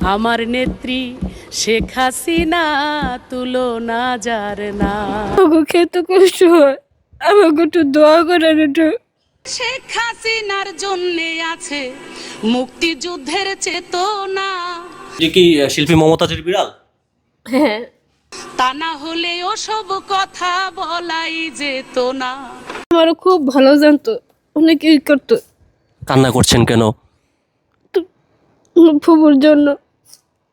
আমার নেত্রী শেখ হাসিনা তুলনা যার না। খেতে কষ্ট হয়। আমাকে একটু দোয়া করেন একটু। শেখ হাসিনার জন্যে আছে মুক্তিযুদ্ধের চেতনা। যে কি শিল্পী মমতাজের বিড়াল? হ্যাঁ। তা না হলে ওসব কথা বলাই যেত না। আমার খুব ভালো জানতো। অনেক ই করতো? কান্না করছেন কেন? ফুবুর জন্য।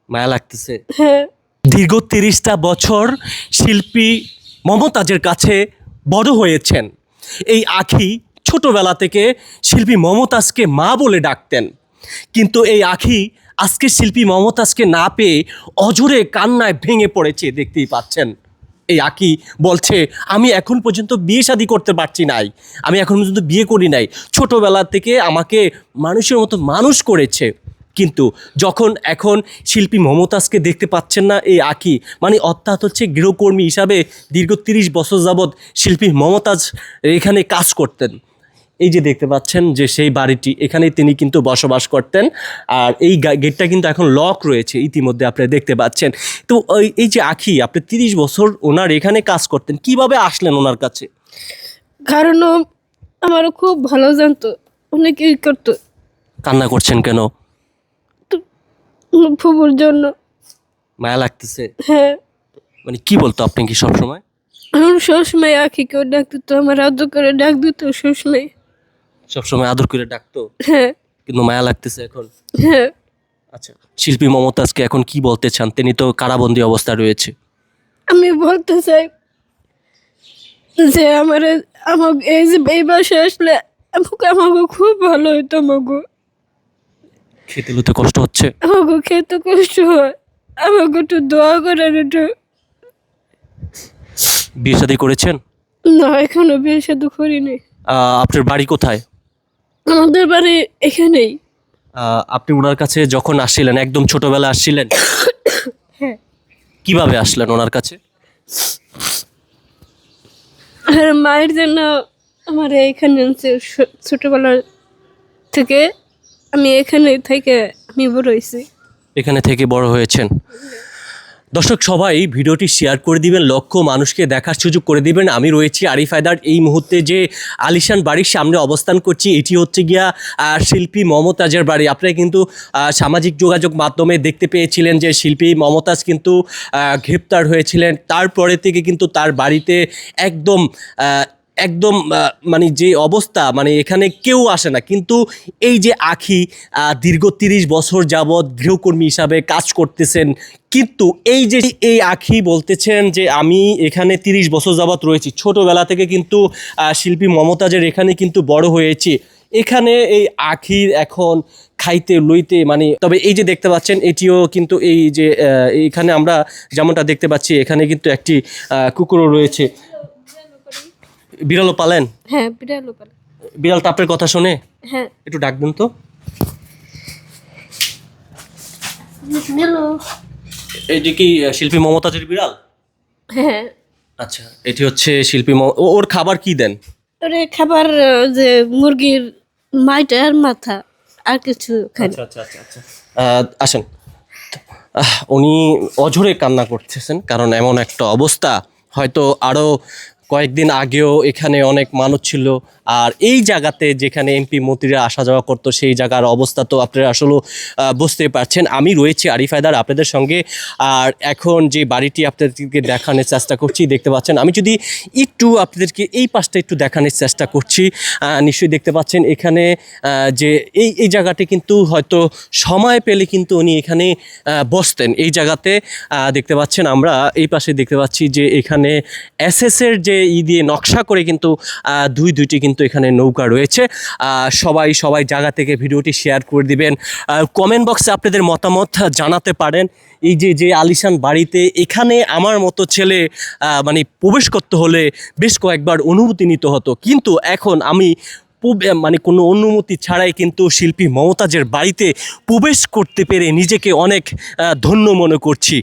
মায়া লাগতেছে। হ্যাঁ। দীর্ঘ তিরিশটা বছর শিল্পী মমতাজের কাছে বড় হয়েছেন। এই আখি ছোটবেলা থেকে শিল্পী মমতাজকে মা বলে ডাকতেন। কিন্তু এই আখি আজকে শিল্পী মমতাজকে না পেয়ে অজরে কান্নায় ভেঙে পড়েছে দেখতেই পাচ্ছেন। এই আকি বলছে আমি এখন পর্যন্ত বিয়ে শাদি করতে পারছি নাই। আমি এখন পর্যন্ত বিয়ে করি নাই। ছোটবেলা থেকে আমাকে মানুষের মতো মানুষ করেছে। কিন্তু যখন এখন শিল্পী মমতাজকে দেখতে পাচ্ছেন না এই আঁকি মানে অর্থাৎ হচ্ছে গৃহকর্মী হিসাবে দীর্ঘ তিরিশ বছর যাবৎ শিল্পী মমতাজ এখানে কাজ করতেন। এই যে দেখতে পাচ্ছেন যে সেই বাড়িটি এখানে তিনি কিন্তু বসবাস করতেন। আর এই গেটটা কিন্তু এখন লক রয়েছে ইতিমধ্যে আপনারা দেখতে পাচ্ছেন। তো ওই- এই যে আখি আপনি তিরিশ বছর ওনার এখানে কাজ করতেন কীভাবে আসলেন ওনার কাছে? কারণ আমারও খুব ভালো জানতো অনেকেই করতো। কান্না করছেন কেন? ফুবুর জন্য। মায়া লাগতেছে? হ্যাঁ। মানে কি বলতো আপনি কি সবসময়? আমার সবসময় আঁকি কেউ ডাক দিত আমার আদর করে ডাক দিত সবসময়। সবসময় আদর করে ডাকতো? হ্যাঁ। কিন্তু মায়া লাগতেছে এখন? হ্যাঁ। আচ্ছা শিল্পী মমতাজকে এখন কি বলতে চান? তিনি তো কারাবন্দী অবস্থা রয়েছে। আমি বলতে চাই যে আমার আমাকে এই যে এই বাসায় আসলে আমাকে আমাকে খুব ভালো হইতো আমাকে। খেতে লুতে কষ্ট হচ্ছে? আমাকে খেতে কষ্ট হয়। আমাকে একটু দোয়া করেন একটু। বিয়ে শাদী করেছেন? না এখনও বিয়ে সাথে করিনি। আহ, আপনার বাড়ি কোথায়? আমাদের বাড়ি এখানেই। আহ, আপনি ওনার কাছে যখন আসছিলেন একদম ছোটবেলা আসছিলেন হ্যাঁ। কীভাবে আসলেন ওনার কাছে? আর মায়ের জন্য আমার এখানে আনছে ছোটবেলা থেকে আমি এখানে থেকে আমি বড় হয়েছি। এখানে থেকে বড় হয়েছেন। দর্শক, সবাই ভিডিওটি শেয়ার করে দিবেন, লক্ষ মানুষকে দেখার সুযোগ করে দিবেন। আমি রয়েছি আরিফ হায়দার। এই মুহূর্তে যে আলিশান বাড়ির সামনে অবস্থান করছি, এটি হচ্ছে গিয়া শিল্পী মমতাজের বাড়ি। আপনারা কিন্তু সামাজিক যোগাযোগ মাধ্যমে দেখতে পেয়েছিলেন যে শিল্পী মমতাজ কিন্তু গ্রেপ্তার হয়েছিলেন। তারপরে থেকে কিন্তু তার বাড়িতে একদম একদম মানে যে অবস্থা মানে এখানে কেউ আসে না। কিন্তু এই যে আখি দীর্ঘ তিরিশ বছর যাবৎ গৃহকর্মী হিসাবে কাজ করতেছেন কিন্তু এই যে এই আখি বলতেছেন যে আমি এখানে তিরিশ বছর যাবৎ রয়েছি ছোটবেলা থেকে কিন্তু শিল্পী মমতাজের এখানে কিন্তু বড় হয়েছি। এখানে এই আখির এখন খাইতে লইতে মানে তবে এই যে দেখতে পাচ্ছেন এটিও কিন্তু এই যে আহ, এইখানে আমরা যেমনটা দেখতে পাচ্ছি এখানে কিন্তু একটি কুকুরও রয়েছে। বিড়ালও পালেন? হ্যাঁ বিড়াল পালে। বিড়াল তো আপনার কথা শুনে? হ্যাঁ। একটু ডাকবেন তো। যে কি শিল্পী মমতাজের বিড়াল? হ্যাঁ। আচ্ছা এটি হচ্ছে শিল্পী মম- ও- ওর খাবার কি দেন? ওরে খাবার যে মুরগির মাইটা আর মাথা আর কিছু খাই আচ্ছা আচ্ছা আচ্ছা আচ্ছা। আসেন। উনি অঝরে কান্না করতেছেন কারণ এমন একটা অবস্থা। হয়তো আরও কয়েকদিন আগেও এখানে অনেক মানুষ ছিল। আর এই জায়গাতে যেখানে এমপি মন্ত্রীরা আসা যাওয়া করতো সেই জায়গার অবস্থা তো আপনারা আসলে আহ, বুঝতেই পারছেন। আমি রয়েছি আরিফ হায়দার আপনাদের সঙ্গে। আর এখন যে বাড়িটি আপনাদেরকে দেখানোর চেষ্টা করছি দেখতে পাচ্ছেন আমি যদি একটু আপনাদেরকে এই পাশটা একটু দেখানোর চেষ্টা করছি নিশ্চয়ই দেখতে পাচ্ছেন এখানে যে এই এই জায়গাটি কিন্তু হয়তো সময় পেলে কিন্তু উনি এখানে বসতেন। এই জায়গাতে দেখতে পাচ্ছেন আমরা এই পাশে দেখতে পাচ্ছি যে এখানে এসএসের যে ই দিয়ে নকশা করে কিন্তু দুই দুইটি কিন্তু এখানে নৌকা রয়েছে। সবাই সবাই জায়গা থেকে ভিডিওটি শেয়ার করে দিবেন। কমেন্ট বক্সে আপনাদের মতামত জানাতে পারেন। এই যে যে আলিশান বাড়িতে এখানে আমার মতো ছেলে মানে প্রবেশ করতে হলে বেশ কয়েকবার অনুমতি নিতে হতো। কিন্তু এখন আমি মানে কোনো অনুমতি ছাড়াই কিন্তু শিল্পী মমতাজের বাড়িতে প্রবেশ করতে পেরে নিজেকে অনেক ধন্য মনে করছি।